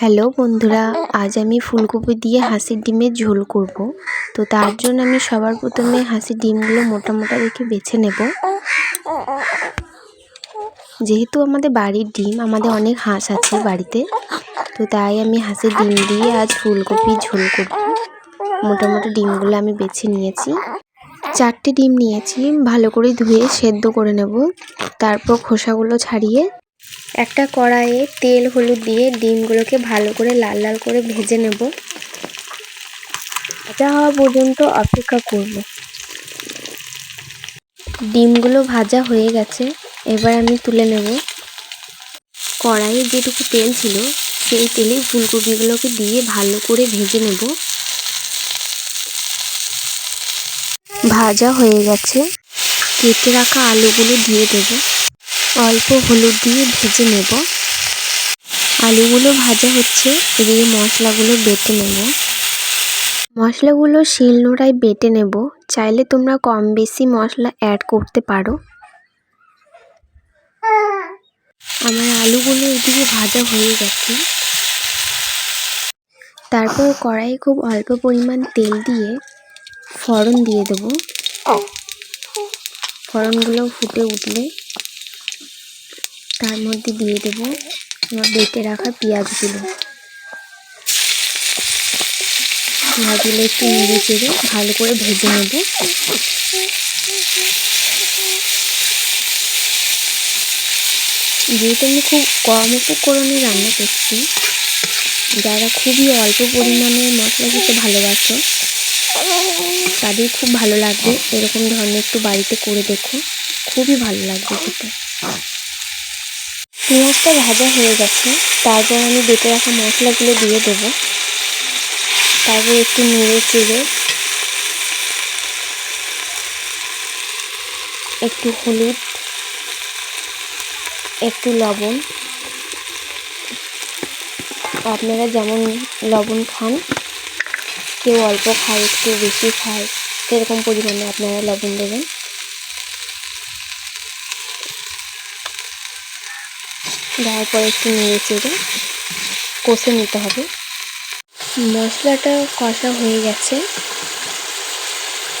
Hello বন্ধুরা, আজ আমি ফুলকপি দিয়ে হাঁসের ডিমের ঝোল করব। তো তার জন্য আমি সবার প্রথমে হাঁসের ডিমগুলো মোটা মোটা দেখে বেছে নেব। যেহেতু আমাদের বাড়ির ডিম, আমাদের অনেক হাঁস আছে বাড়িতে, তো তাই আমি হাঁসের ডিম দিয়ে আজ ফুলকপি ঝোল করব। মোটা মোটা ডিমগুলো আমি বেছে নিয়েছি। চারটে ডিম নিয়েছি, ভালো করে ধুয়ে সেদ্ধ করে নেব। তারপর খোসাগুলো ছাড়িয়ে একটা কড়াইয়ে তেল, হলুদ দিয়ে ডিমগুলোকে ভালো করে লাল লাল করে ভেজে নেব। ভাজা হওয়া পর্যন্ত অপেক্ষা করব। ডিমগুলো ভাজা হয়ে গেছে, এবার আমি তুলে নেব। কড়াইয়ে যেটুকু তেল ছিল, সেই তেলে ফুলকপিগুলোকে দিয়ে ভালো করে ভেজে নেব। ভাজা হয়ে গেছে। কেটে রাখা আলুগুলো দিয়ে দেবো। অল্প হলুদ দিয়ে ভেজে নেব। আলুগুলো ভাজা হচ্ছে, এদিকে মশলাগুলো বেটে নেব। মশলাগুলো শিলনোড়ায় বেটে নেব। চাইলে তোমরা কম বেশি মশলা অ্যাড করতে পারো। আমার আলুগুলো এদিকে ভাজা হয়ে গেছে। তারপর কড়াইয়ে খুব অল্প পরিমাণ তেল দিয়ে ফড়ন দিয়ে দেবো। ফড়নগুলো ফুটে উঠলে তার মধ্যে দিয়ে দেবো আমার বেটে রাখা পেঁয়াজগুলো। পেঁয়াজগুলো একটু নেড়ে চেড়ে ভালো করে ভেজে নেব। যেহেতু আমি খুব কম উপকরণে রান্না করছি, যারা খুবই অল্প পরিমাণে মশলা খেতে ভালোবাসো, তাদের খুব ভালো লাগবে। এরকম ধরনের একটু বাড়িতে করে দেখো, খুবই ভালো লাগবে খেতে। পেঁয়াজটা ভাজা হয়ে গেছে। তারপর আমি বেটে রাখা মশলাগুলো দিয়ে দেবো। তারপর একটু নেড়ে চেড়ে একটু হলুদ, একটু লবণ। আপনারা যেমন লবণ খান, কেউ অল্প খায়, একটু বেশি খায়, সেরকম পরিমাণে আপনারা লবণ দেবেন। দেওয়ার পর একটু নেড়ে চেড়ে কষে নিতে হবে। মশলাটা কষা হয়ে গেছে।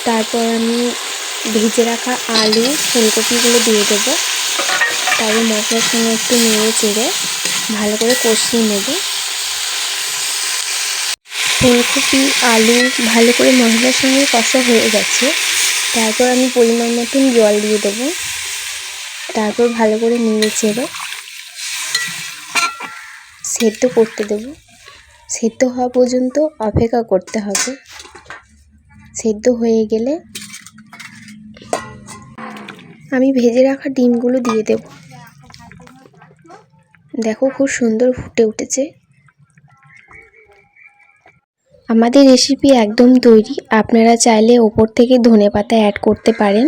তারপর আমি ভেজে রাখা আলু, ফুলকপিগুলো দিয়ে দেবো। তারপর মশলার সঙ্গে একটু নেড়ে চেড়ে ভালো করে কষিয়ে নেব। ফুলকপি, আলু ভালো করে মশলার সঙ্গে কষা হয়ে গেছে। তারপর আমি পরিমাণ মতন জল দিয়ে দেবো। তারপর ভালো করে নেড়ে চেড়ে সেদ্ধ করতে দেব। সেদ্ধ হওয়া পর্যন্ত অপেক্ষা করতে হবে। সেদ্ধ হয়ে গেলে আমি ভেজে রাখা ডিমগুলো দিয়ে দেব। দেখো খুব সুন্দর ফুটে উঠেছে। আমাদের রেসিপি একদম তৈরি। আপনারা চাইলে ওপর থেকে ধনে পাতা অ্যাড করতে পারেন।